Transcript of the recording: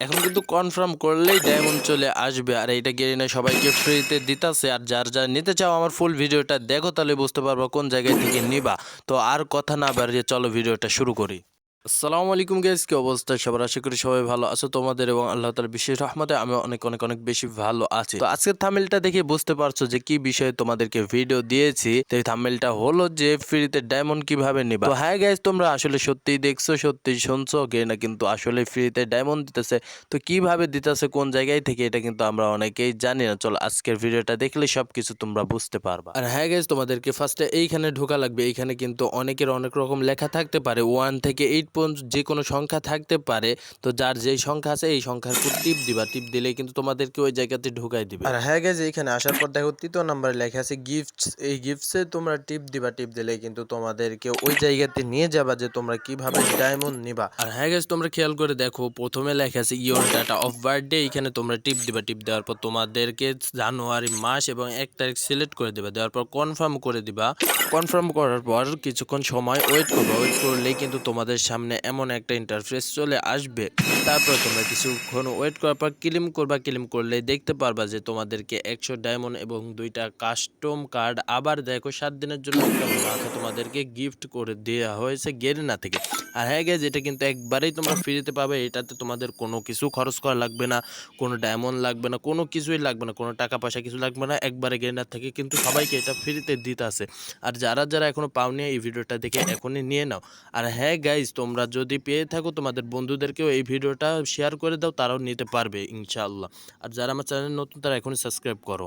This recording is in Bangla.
এখন কিন্তু কনফার্ম করলেই ডায়মন্ড চলে আসবে। আর এইটা গেরিনা সবাইকে ফ্রিতে দিতাছে। আর যার যার নিতে চাও আমার ফুল ভিডিওটা দেখো, তাহলে বুঝতে পারব কোন জায়গায় থেকে নিবা। তো আর কথা না বাড়িয়ে চলো ভিডিওটা শুরু করি। আসসালামু আলাইকুম গাইস কি অবস্থা? সবার আশা করি সবাই ভালো আছো, তোমাদের এবং আল্লাহ তাআলার বিশেষ রহমতে আমি অনেক অনেক অনেক বেশি ভালো আছি। তো আজকের থামেলটা দেখে বুঝতে পারছ যে কি বিষয়ে তোমাদেরকে ভিডিও দিয়েছি। তো এই থামেলটা হলো যে ফ্রিতে ডায়মন্ড কীভাবে নিবা। তো হ্যাঁ গাইস তোমরা আসলে সত্যিই দেখছ সত্যি শুনছো না কিন্তু আসলে ফ্রিতে ডায়মন্ড দিতেছে। তো কীভাবে দিতেছে, কোন জায়গায় থেকে, এটা কিন্তু আমরা অনেকেই জানি না। চলো আজকের ভিডিওটা দেখলে সবকিছু তোমরা বুঝতে পারবা। আর হ্যাঁ গাইস তোমাদেরকে ফার্স্টে এইখানে ঢোকা লাগবে। এইখানে কিন্তু অনেকের অনেক রকম লেখা থাকতে পারে। ওয়ান থেকে এইট যে কোনো সংখ্যা থাকতে পারে তো যার যেই সংখ্যা আছে এই সংখ্যার উপর টিপ দিবা। টিপ দিলে কিন্তু তোমাদেরকে ওই জায়গাতে ঢুকাই দিবে। আর হ্যাঁ গেছে এখানে আসার পর দেখো তৃতীয় নাম্বারে লেখা আছে গিফটস এই গিফটসে তোমরা টিপ দিবা টিপ দিলে কিন্তু তোমাদেরকে ওই জায়গাতে নিয়ে যাবা যে তোমরা কীভাবে ডায়মন্ড নিবা। আর হ্যাঁ গেছে তোমরা খেয়াল করে দেখো প্রথমে লেখা আছে ইওর ডাটা অফ বার্থডে এখানে তোমরা টিপ দিবা টিপ দেওয়ার পর তোমাদেরকে জানুয়ারি মাস এবং এক তারিখ সিলেক্ট করে দিবা দেওয়ার পর কনফার্ম করে দিবা। কনফার্ম করার পর কিছুক্ষণ সময় ওয়েট করবা ওয়েট করলেই কিন্তু তোমাদের সামনে এমন একটা ইন্টারফেস চলে আসবে। তারপর তোমরা কিছুক্ষণ ওয়েট করার পর ক্লিম করবা। ক্লিম করলে দেখতে পারবা যে তোমাদেরকে একশো ডায়মন্ড এবং দুইটা কাস্টম কার্ড আবার দেখো সাত দিনের জন্য তোমাদেরকে গিফট করে দেওয়া হয়েছে গেরিনা থেকে। আর হ্যাঁ গেজ এটা কিন্তু একবারেই তোমরা ফ্রিতে পাবে। এটাতে তোমাদের কোনো কিছু খরচ করা লাগবে না। কোনো ডায়মন্ড লাগবে না। কোনো কিছুই লাগবে না। কোনো টাকা পয়সা কিছু লাগবে না। একবারে গেরিনার থেকে কিন্তু সবাইকে এটা ফ্রিতে দিতে আছে। আর যারা যারা এখনও পাওনি এই ভিডিওটা দেখে এখনই নিয়ে নাও। আর হ্যাঁ গাইজ তোমরা যদি পেয়ে থাকো, তোমাদের বন্ধুদেরকেও এই ভিডিওটা শেয়ার করে দাও, তারাও নিতে পারবে, ইনশাআল্লাহ। আর যারা আমার চ্যানেল নতুন, তারা এখনই সাবস্ক্রাইব করো।